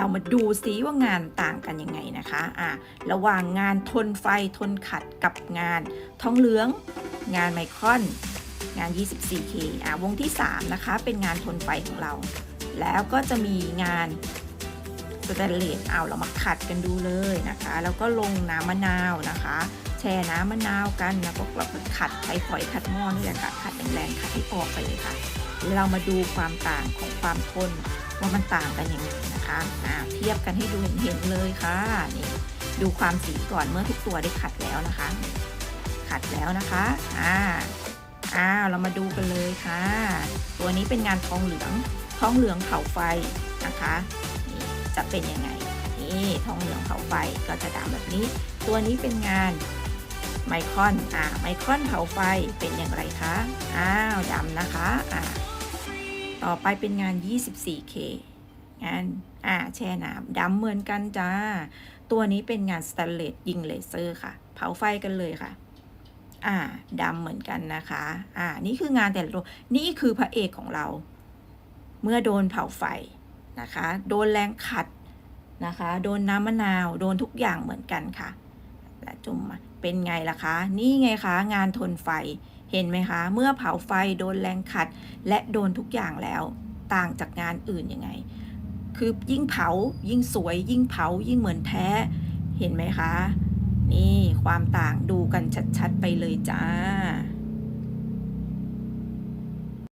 เรามาดูซิว่างานต่างกันยังไงนะคะอะระหว่างงานทนไฟทนขัดกับงานท้องเหลือง งานไมครอนงาน 24K อะวงที่ 3 นะคะ เป็นงานทนไฟของเรา แล้วก็จะมีงานสแตนเลสเอาเรามาขัดกันดูเลยนะคะ แล้วก็ลงน้ำมะนาวนะคะ แช่น้ำมะนาวกันแล้วก็เราก็ขัดใช้ฝอยขัดหม้อนี่แหละค่ะขัดแรงๆขัดให้ออกไปเลยค่ะ เรามาดูความต่างของความทนว่ามันต่างกันยังไงนะคะอ่าเทียบกันให้ดูเห็นๆเลยค่ะนี่ดูความสีก่อนเมื่อทุกตัวได้ขัดแล้วนะคะ ขัดแล้วนะคะอ่าอ้าเรามาดูกันเลยค่ะ ตัวนี้เป็นงานทองเหลืองทองเหลืองเผาไฟนะคะนี่จะเป็นยังไงนี่ทองเหลืองเผาไฟก็จะดำแบบนี้ ตัวนี้เป็นงานไมคอนอ่าไมคอนเผาไฟเป็นอย่างไรคะอ้าวดำนะคะอ่า ต่อไปเป็นงาน 24K งานอ่าแช่น้ำดำเหมือนกันจ้า ตัวนี้เป็นงานสแตนเลสยิงเลเซอร์ค่ะ เผาไฟกันเลยค่ะ อ่าดำเหมือนกันนะคะ อ่า นี่คืองานแต่ละตัวนี่คือพระเอกของเรา เมื่อโดนเผาไฟนะคะ โดนแรงขัดนะคะ โดนน้ำมะนาว โดนทุกอย่างเหมือนกันค่ะและจุ่มเป็นไงล่ะคะ นี่ไงคะ งานทนไฟ เห็นไหมคะ เมื่อเผาไฟโดนแรงขัด และโดนทุกอย่างแล้วต่างจากงานอื่นยังไง คือยิ่งเผายิ่งสวย ยิ่งเผายิ่งเหมือนแท้ เห็นไหมคะ นี่ความต่างดูกันชัดๆไปเลยจ้า